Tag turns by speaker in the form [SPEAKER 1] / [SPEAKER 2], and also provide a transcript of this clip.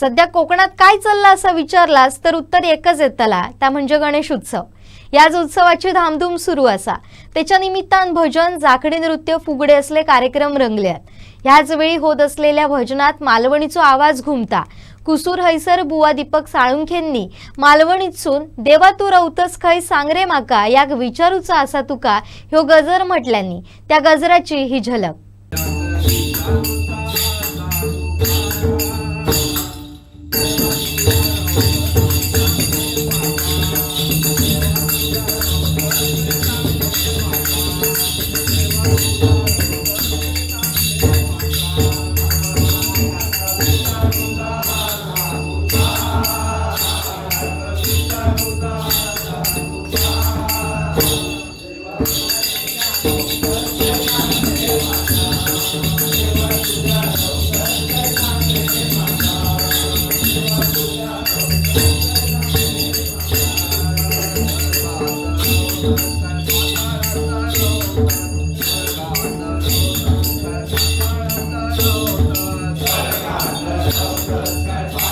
[SPEAKER 1] सध्या कोकणात काय चाललं असं विचारलास तर उत्तर एकच येतला त्या म्हणजे गणेश उत्सव. याच उत्सवाची धामधूम सुरू असा. त्याच्या निमित्तान भजन जाखडी नृत्य फुगडे असले कार्यक्रम रंगल्यात ह्याच वेळी होत असलेल्या भजनात मालवणीचो आवाज घुमता. कुसूर हैसर बुवा दीपक साळुंखेंनी मालवणीतसून देवा तू रवतस खै सांग रे माका याक विचारूचा असा तुका ह्यो गजर म्हटल्यानी. त्या गजराची ही झलक. Let's go.